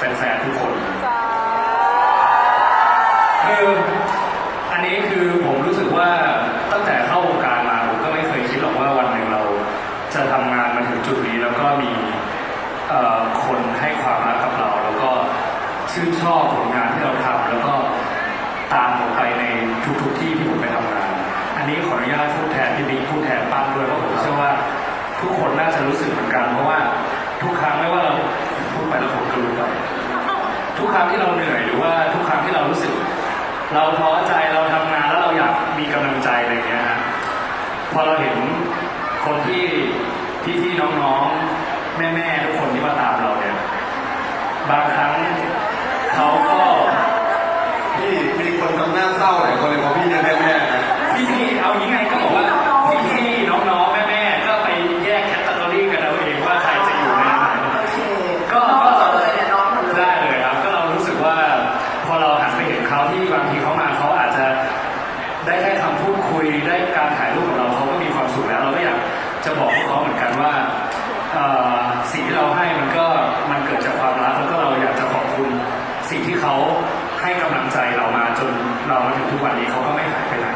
แฟนๆทุกคน คืออันนี้คือผมรู้สึกว่าตั้งแต่เข้าวงการมาผมก็ไม่เคยคิดหรอกว่าวันหนึ่งเราจะทำงานมาถึงจุดนี้แล้วก็มีเอ่อคนให้ความรักกับเรา แล้วก็ชื่นชอบผลงานที่เราทำแล้วก็ตามผมไปในทุกๆที่ที่ผมไปทำงาน อันนี้ขออนุญาตพูดแทนพี่บิ๊กพูดแทนปั้นด้วยเพราะผมเชื่อว่าทุกคนน่าจะรู้สึกเหมือนกันเพราะว่าทุกครั้งไม่ว่าเราพูดไปแล้วผมก็รู้ไป ทุก ครั้งที่เราเหนื่อยหรือว่าทุกครั้งที่เรารู้สึก เราท้อใจเราทำงานแล้วเราอยากมีกำลังใจอะไรอย่างเงี้ยฮะพอเราเห็นคนที่พี่ๆน้องๆ แม่ๆทุกคนที่มาตามเราเนี่ยบางครั้งเขาก็พี่มีคนทำหน้าเศร้าหลายคนเลยเพราะพี่เนี่ย ทีเขามาเขาอาจจะได้แค่คำพูดคุยได้การถ่ายรูปของเราเขาก็มีความสุขแล้ว เราก็อยากจะบอกพวกเขาเหมือนกันว่าสิ่งที่เราให้มันก็มันเกิดจากความรักแล้วก็เราอยากจะขอบคุณสิ่งที่เขาให้กำลังใจเรามาจนเรามาถึงทุกวันนี้เขาก็ไม่หายไปไหน